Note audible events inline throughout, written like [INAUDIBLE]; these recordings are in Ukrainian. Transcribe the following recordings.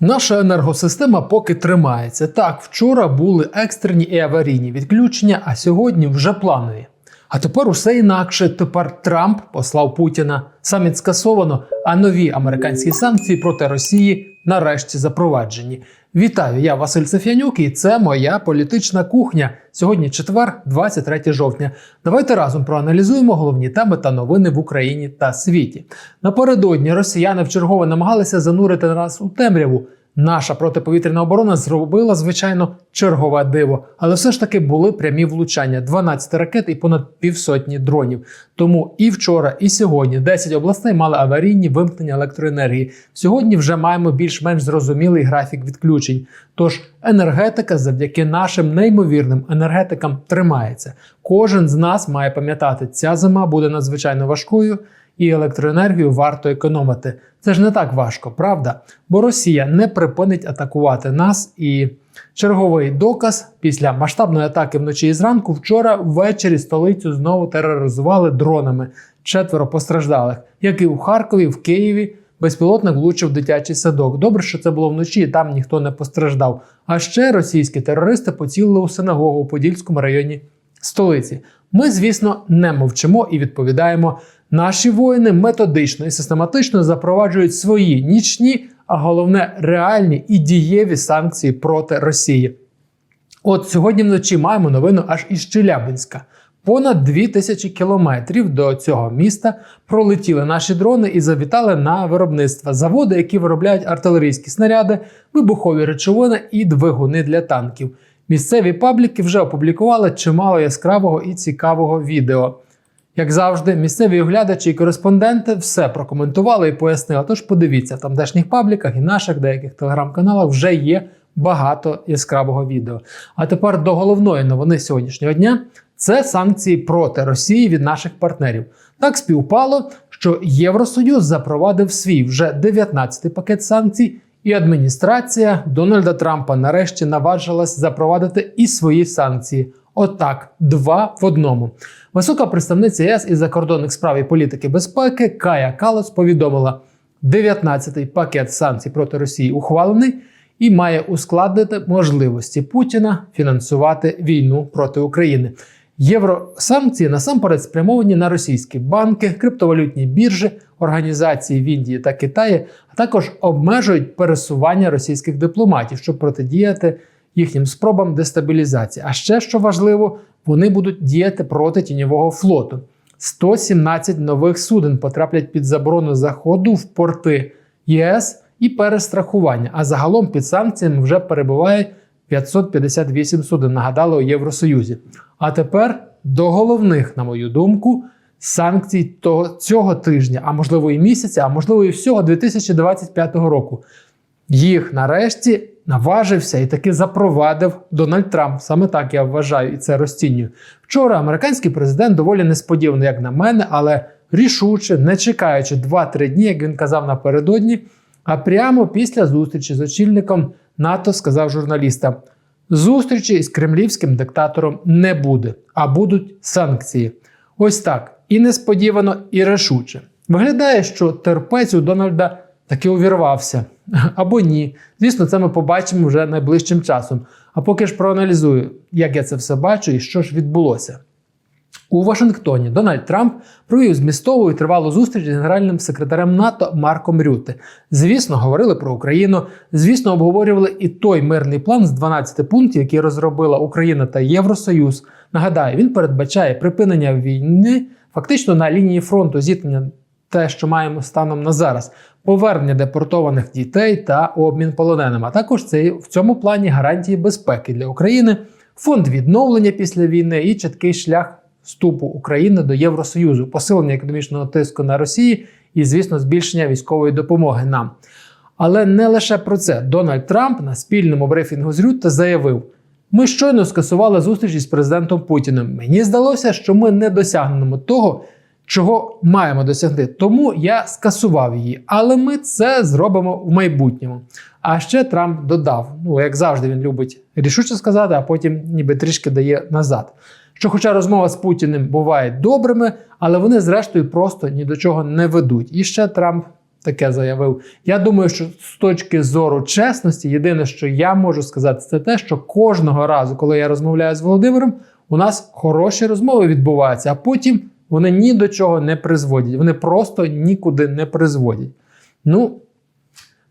Наша енергосистема поки тримається. Так, вчора були екстрені і аварійні відключення, а сьогодні вже планові. А тепер усе інакше. Тепер Трамп послав Путіна. Саміт скасовано, а нові американські санкції проти Росії нарешті запроваджені. Вітаю, я Василь Сафянюк, і це моя політична кухня. Сьогодні четвер, 23 жовтня. Давайте разом проаналізуємо головні теми та новини в Україні та світі. Напередодні росіяни вчергове намагалися занурити нас у темряву. Наша протиповітряна оборона зробила, звичайно, чергове диво, але все ж таки були прямі влучання: 12 ракет і понад півсотні дронів. Тому і вчора, і сьогодні 10 областей мали аварійні вимкнення електроенергії. Сьогодні вже маємо більш-менш зрозумілий графік відключень. Тож енергетика завдяки нашим неймовірним енергетикам тримається. Кожен з нас має пам'ятати, ця зима буде надзвичайно важкою і електроенергію варто економити. Це ж не так важко, правда? Бо Росія не припинить атакувати нас. І черговий доказ після масштабної атаки вночі і зранку вчора ввечері столицю знову тероризували дронами. Четверо постраждалих, як і у Харкові, в Києві. Безпілотник влучив дитячий садок. Добре, що це було вночі, там ніхто не постраждав. А ще російські терористи поцілили у синагогу у Подільському районі столиці. Ми, звісно, не мовчимо і відповідаємо. Наші воїни методично і систематично запроваджують свої нічні, а головне реальні і дієві санкції проти Росії. От сьогодні вночі маємо новину аж із Челябинська. Понад 2000 кілометрів до цього міста пролетіли наші дрони і завітали на виробництва заводи, які виробляють артилерійські снаряди, вибухові речовини і двигуни для танків. Місцеві пабліки вже опублікували чимало яскравого і цікавого відео. Як завжди, місцеві оглядачі і кореспонденти все прокоментували і пояснили. Тож подивіться, в тамтешніх пабліках і наших деяких телеграм-каналах вже є багато яскравого відео. А тепер до головної новини сьогоднішнього дня це санкції проти Росії від наших партнерів. Так співпало, що Євросоюз запровадив свій вже 19-й пакет санкцій, і адміністрація Дональда Трампа нарешті наважилась запровадити і свої санкції. Отак, два в одному. Висока представниця ЄС із закордонних справ і політики безпеки Кая Калос повідомила, 19-й пакет санкцій проти Росії ухвалений і має ускладнити можливості Путіна фінансувати війну проти України. Євросанкції насамперед спрямовані на російські банки, криптовалютні біржі, організації в Індії та Китаї, а також обмежують пересування російських дипломатів, щоб протидіяти їхнім спробам дестабілізації. А ще що важливо, вони будуть діяти проти тіньового флоту. 117 нових суден потраплять під заборону заходу в порти ЄС і перестрахування. А загалом під санкціями вже перебуває 558 суден. Нагадали у Євросоюзі. А тепер до головних, на мою думку, санкцій того, цього тижня, а можливо і місяця, а можливо і всього 2025 року. Їх нарешті наважився і таки запровадив Дональд Трамп. Саме так я вважаю і це розцінюю. Вчора американський президент доволі несподівано, як на мене, але рішуче, не чекаючи 2-3 дні, як він казав напередодні. А прямо після зустрічі з очільником НАТО сказав журналістам: зустрічі з кремлівським диктатором не буде, а будуть санкції. Ось так. І несподівано, і рішуче. Виглядає, що терпець у Дональда таки увірвався. [LAUGHS] Або ні. Звісно, це ми побачимо вже найближчим часом. А поки ж проаналізую, як я це все бачу і що ж відбулося. У Вашингтоні Дональд Трамп провів змістову і тривалу зустріч з генеральним секретарем НАТО Марком Рюте. Звісно, говорили про Україну. Звісно, обговорювали і той мирний план з 12 пунктів, який розробила Україна та Євросоюз. Нагадаю, він передбачає припинення війни фактично на лінії фронту зіткнення те, що маємо станом на зараз, повернення депортованих дітей та обмін полоненими. А також це в цьому плані гарантії безпеки для України, фонд відновлення після війни і чіткий шлях вступу України до Євросоюзу, посилення економічного тиску на Росії і, звісно, збільшення військової допомоги нам. Але не лише про це. Дональд Трамп на спільному брифінгу з Рютте заявив: ми щойно скасували зустріч із президентом Путіним. Мені здалося, що ми не досягнемо того, чого маємо досягти. Тому я скасував її. Але ми це зробимо в майбутньому. А ще Трамп додав: ну як завжди, він любить рішуче сказати, а потім ніби трішки дає назад Що, хоча розмова з Путіним буває добрими, але вони, зрештою, просто ні до чого не ведуть. І ще Трамп таке заявив. Я думаю, що з точки зору чесності, єдине, що я можу сказати, це те, що кожного разу, коли я розмовляю з Володимиром, у нас хороші розмови відбуваються, а потім вони ні до чого не призводять. Вони просто нікуди не призводять. Ну,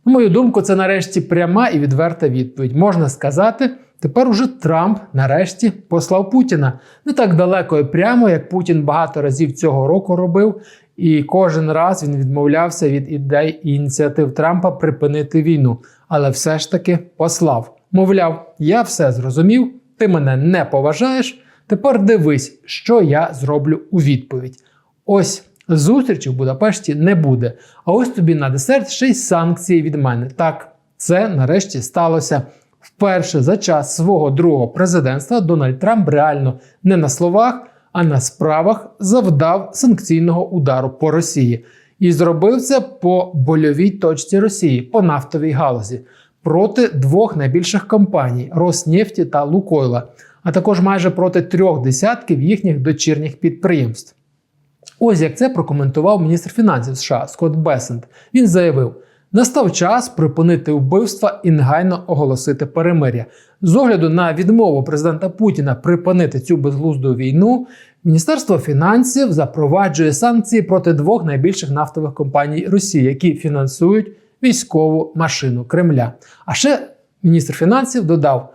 на мою думку, це нарешті пряма і відверта відповідь. Можна сказати, тепер уже Трамп нарешті послав Путіна не так далеко і прямо, як Путін багато разів цього року робив. І кожен раз він відмовлявся від ідей і ініціатив Трампа припинити війну, але все ж таки послав. Мовляв, я все зрозумів, ти мене не поважаєш. Тепер дивись, що я зроблю у відповідь. Ось зустрічі в Будапешті не буде. А ось тобі на десерт ще й санкції від мене. Так, це нарешті сталося. Вперше за час свого другого президентства Дональд Трамп реально не на словах, а на справах завдав санкційного удару по Росії. І зробив це по больовій точці Росії, по нафтовій галузі, проти двох найбільших компаній Роснефті та Лукойла, а також майже проти трьох десятків їхніх дочірніх підприємств. Ось як це прокоментував міністр фінансів США Скотт Бесент. Він заявив: настав час припинити вбивства і негайно оголосити перемиря. З огляду на відмову президента Путіна припинити цю безглузду війну, Міністерство фінансів запроваджує санкції проти двох найбільших нафтових компаній Росії, які фінансують військову машину Кремля. А ще міністр фінансів додав.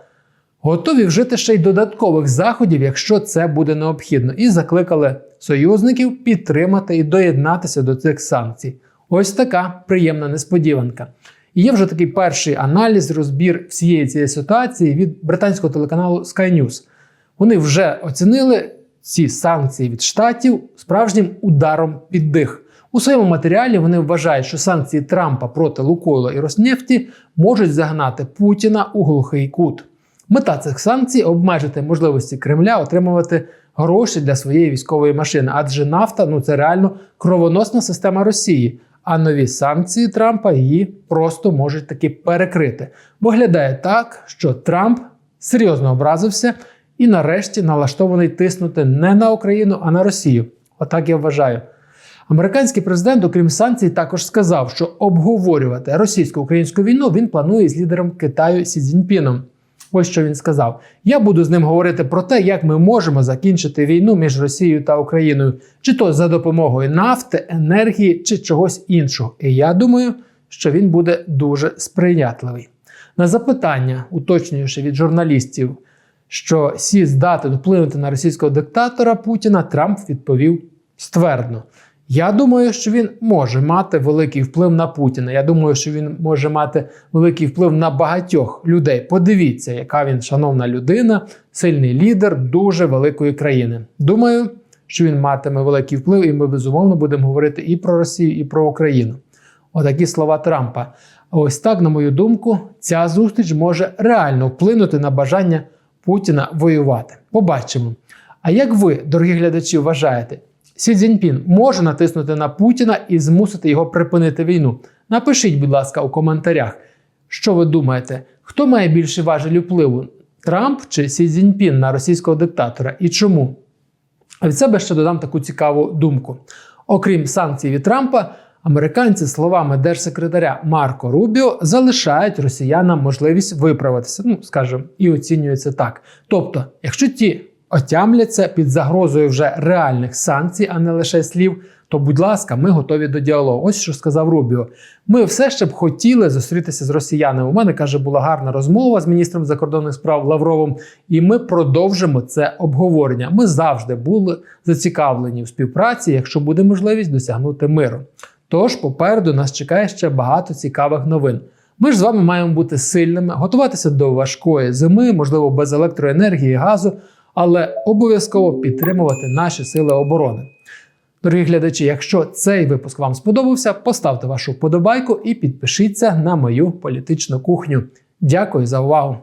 Готові вжити ще й додаткових заходів, якщо це буде необхідно, і закликали союзників підтримати і доєднатися до цих санкцій. Ось така приємна несподіванка. І є вже такий перший аналіз, розбір всієї цієї ситуації від британського телеканалу Sky News. Вони вже оцінили ці санкції від штатів справжнім ударом під дих. У своєму матеріалі вони вважають, що санкції Трампа проти Лукойла і Роснефті можуть загнати Путіна у глухий кут. Мета цих санкцій обмежити можливості Кремля отримувати гроші для своєї військової машини, адже нафта ну це реально кровоносна система Росії. А нові санкції Трампа її просто можуть таки перекрити. Виглядає так, що Трамп серйозно образився і нарешті налаштований тиснути не на Україну, а на Росію. Отак я вважаю. Американський президент, окрім санкцій, також сказав, що обговорювати російсько-українську війну він планує з лідером Китаю Сі Цзіньпіном. Ось що він сказав: Я буду з ним говорити про те, як ми можемо закінчити війну між Росією та Україною, чи то за допомогою нафти, енергії, чи чогось іншого. І я думаю, що він буде дуже сприятливий. На запитання, уточнюючи від журналістів, що Сі здатен вплинути на російського диктатора Путіна, Трамп відповів ствердно. Я думаю, що він може мати великий вплив на Путіна. Я думаю, що він може мати великий вплив на багатьох людей. Подивіться, яка він шановна людина, сильний лідер дуже великої країни. Думаю, що він матиме великий вплив, і ми безумовно будемо говорити і про Росію, і про Україну. Отакі слова Трампа. Ось так, на мою думку, ця зустріч може реально вплинути на бажання Путіна воювати. Побачимо. А як ви, дорогі глядачі, вважаєте? Сі Цзіньпін може натиснути на Путіна і змусити його припинити війну. Напишіть, будь ласка, у коментарях, що ви думаєте, хто має більше важелі впливу: Трамп чи Сі Цзіньпін на російського диктатора і чому? А від себе ще додам таку цікаву думку. Окрім санкцій від Трампа, американці, словами держсекретаря Марко Рубіо, залишають росіянам можливість виправитися. Ну, скажімо, і оцінюється так. Тобто, якщо ті отямляться під загрозою вже реальних санкцій, а не лише слів. То, будь ласка, ми готові до діалогу. Ось що сказав Рубіо. Ми все ще б хотіли зустрітися з росіянами. У мене каже, була гарна розмова з міністром закордонних справ Лавровим, і ми продовжимо це обговорення. Ми завжди були зацікавлені в співпраці, якщо буде можливість досягнути миру. Тож попереду нас чекає ще багато цікавих новин. Ми ж з вами маємо бути сильними, готуватися до важкої зими, можливо, без електроенергії, газу але обов'язково підтримувати наші сили оборони. Дорогі глядачі, якщо цей випуск вам сподобався, поставте вашу вподобайку і підпишіться на мою політичну кухню. Дякую за увагу!